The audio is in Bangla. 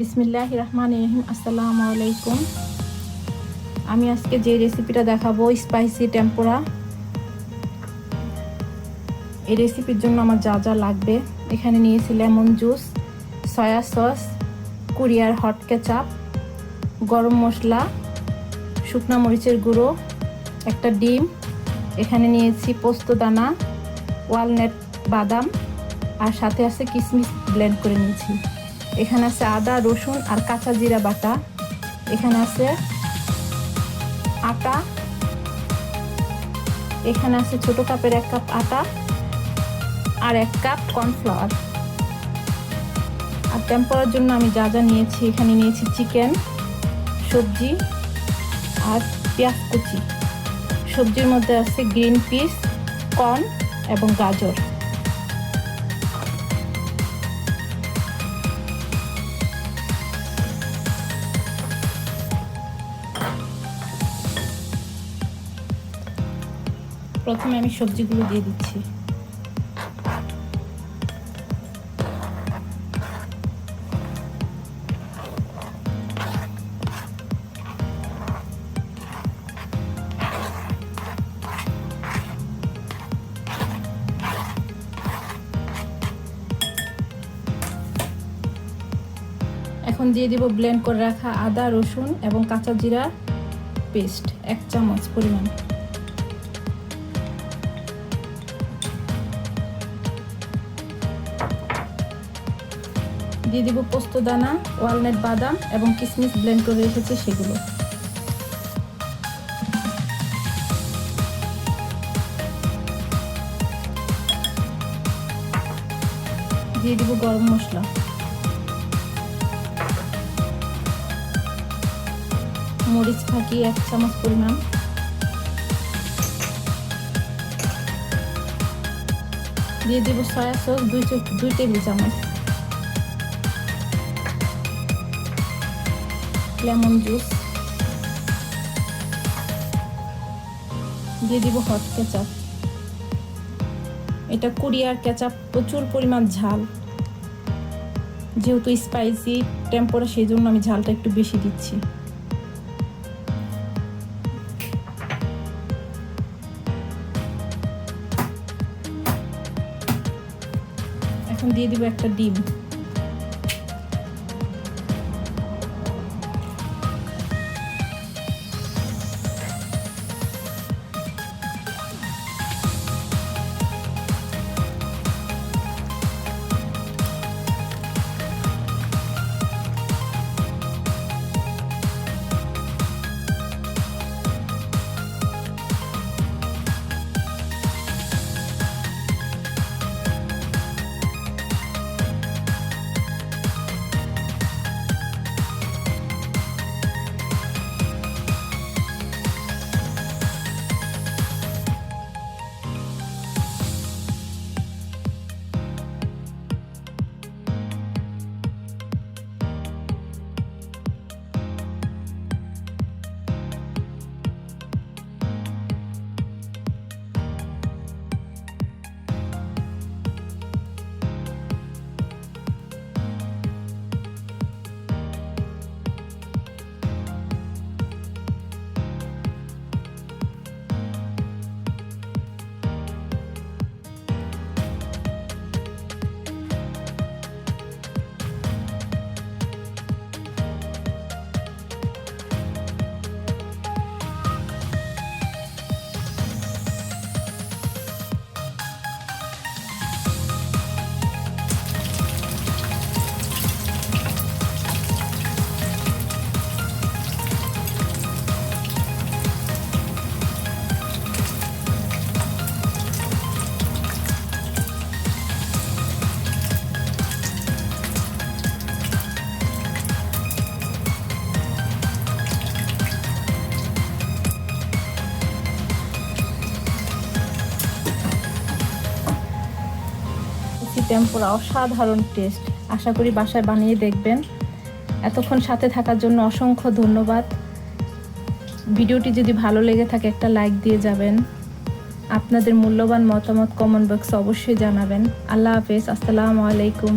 বিসমিল্লাহ রহমান রহিম আসসালামু আলাইকুম। আমি আজকে যে রেসিপিটা দেখাবো, স্পাইসি টেম্পোরা, এই রেসিপির জন্য আমার যা যা লাগবে। এখানে নিয়েছি লেমন জুস, সয়া সস কুরিয়ার হট কেচাপ, গরম মশলা, শুকনা মরিচের গুঁড়ো, একটা ডিম, এখানে নিয়েছি পোস্ত দানা, ওয়ালনাট বাদাম, আর সাথে আছে কিশমিশ ব্লেন্ড করে নিয়েছি। এখানে আছে আদা, রসুন আর কাঁচা জিরা বাটা। এখানে আছে আটা। এখানে আছে ছোট কাপের এক কাপ আটা আর এক কাপ কর্নফ্লাওয়ার। আর টেম্পোরার জন্য আমি যা যা নিয়েছি, এখানে নিয়েছি চিকেন, সবজি আর পেঁয়াজ কুচি। সবজির মধ্যে আছে গ্রিন পিস, কর্ন এবং গাজর। প্রথমে আমি সবজিগুলো দিয়ে দিচ্ছি। এখন দিয়ে দিব ব্লেন্ড করে রাখা আদা, রসুন এবং কাঁচা জিরা পেস্ট এক চামচ পরিমাণ। দিয়ে দিব পোস্ত দানা, ওয়ালনাট বাদাম এবং কিশমিশ ব্লেন্ড করে রেখেছি সেগুলো। দিয়ে দিব গরম মশলা। মরিচ ফাঁকি এক চামচ পরিমাণ। দিয়ে দিব সয়া সস দুই দুই টেবিল চামচ। Lemon juice. দিয়ে দিব হট কেচাপ এটা কুরিয়ার কেচাপ প্রচুর পরিমাণ ঝাল। যেহেতু স্পাইসি টেম্পোরা সেই জন্য আমি ঝালটা একটু বেশি দিচ্ছি। এখন দিয়ে দিব একটা ডিম। টেম্পোরা অসাধারণ টেস্ট আশা করি বাসায় বানিয়ে দেখবেন। এতক্ষণ সাথে থাকার জন্য অসংখ্য ধন্যবাদ। ভিডিওটি যদি ভালো লেগে থাকে, একটা লাইক দিয়ে যাবেন। আপনাদের মূল্যবান মতামত কমেন্ট বক্সে অবশ্যই জানাবেন। আল্লাহ হাফেজ, আসসালামু আলাইকুম।